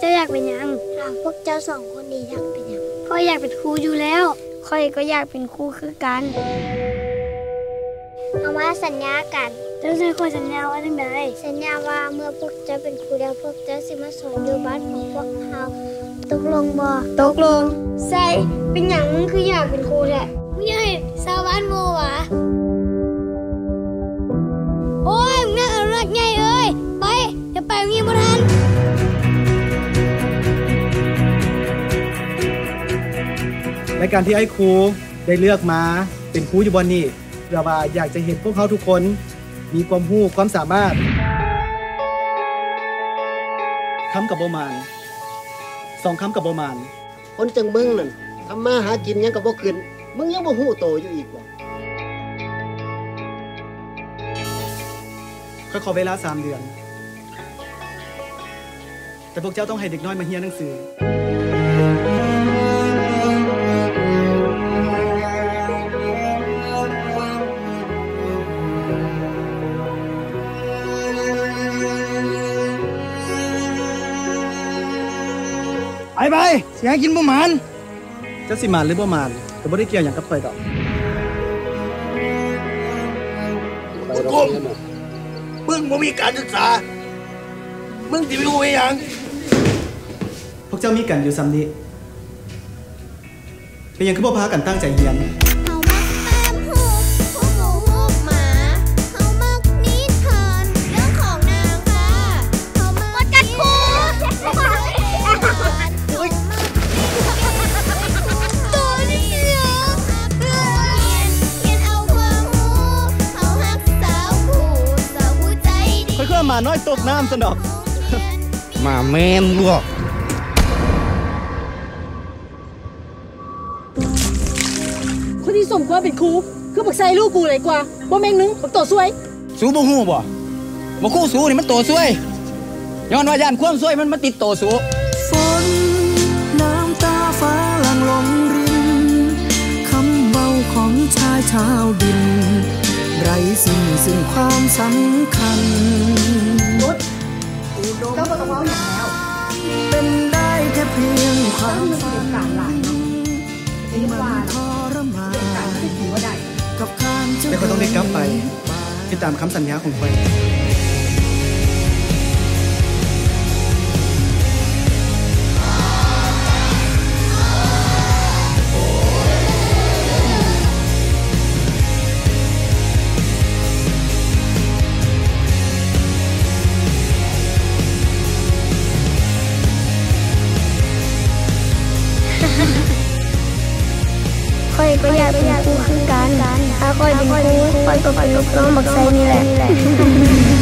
เจ้าอยากเป็นหยังถามพวกเจ้าสองคนนี้อยากเป็นหยังพ่ออยากเป็นครูอยู่แล้วค่อยก็อยากเป็นครูคือกันเอามาสัญญากันเจ้าใช้ข้อสัญญาว่าจังไดสัญญาว่าเมื่อพวกเจ้าเป็นครูแล้วพวกเจ้าสิมาสอนอยู่บ้านของพวกเราตกลงบ่ตกลงใส่เป็นหยังมึงคืออยากเป็นครูแหละมึงอยากเห็นชาวบ้านโง่หวะ ในการที่ไอ้ครูได้เลือกมาเป็นครูอยู่บนนี้เพื่อว่าอยากจะเห็นพวกเขาทุกคนมีความรู้ความสามารถคำกับโบมานสองคำกับโบมานคนจังมึงนั่นทำมาหากินหยังก็บ่ขึ้นมึงยังบ่ฮู้โตอยู่อีกบ่ค่อยขอเวลาสามเดือน แต่พวกเจ้าต้องให้เด็กน้อยมาเรียนหนังสือ ไปไปเสียกินบ่หมันเจ้าสิมานหรือบ่มานก็บ่ได้เกี่ยวอย่างกับข่อยดอกบุญคุ้มมึงบ่มีการศึกษา มึงสิไปรู้อีหยัง พวกเจ้ามีกันอยู่ซ้ำนี้เป็นหยังคือบ่พากันตั้งใจเรียน ใจดีค่อยๆมาน้อยตกน้ำสนอกมาแมนลวกคนที่สมควรเป็นครูคือบักไซลูกกูเลยกว่าบ่แม่งนึงบักโตสวยสู้บ่ฮู้บ่บ่คู่สู้นี่มันโตซวยย้อนว่าย่านความซวยมันมาติดโตสู้ฝนน้ำตาฟ้าลังลงรินคำเบาของชายชาวดิน ไรสิ ซึ่งความสำคัญก็บ่ต้องเว้าหยังแล้ว เป็นได้แค่เพียงความมันสิเป็นการหลายเนทรมานกับการจะเดี๋ยวเขาต้องได้กลับไปติดตามคำสัญญาของไป นครูคือกันถ้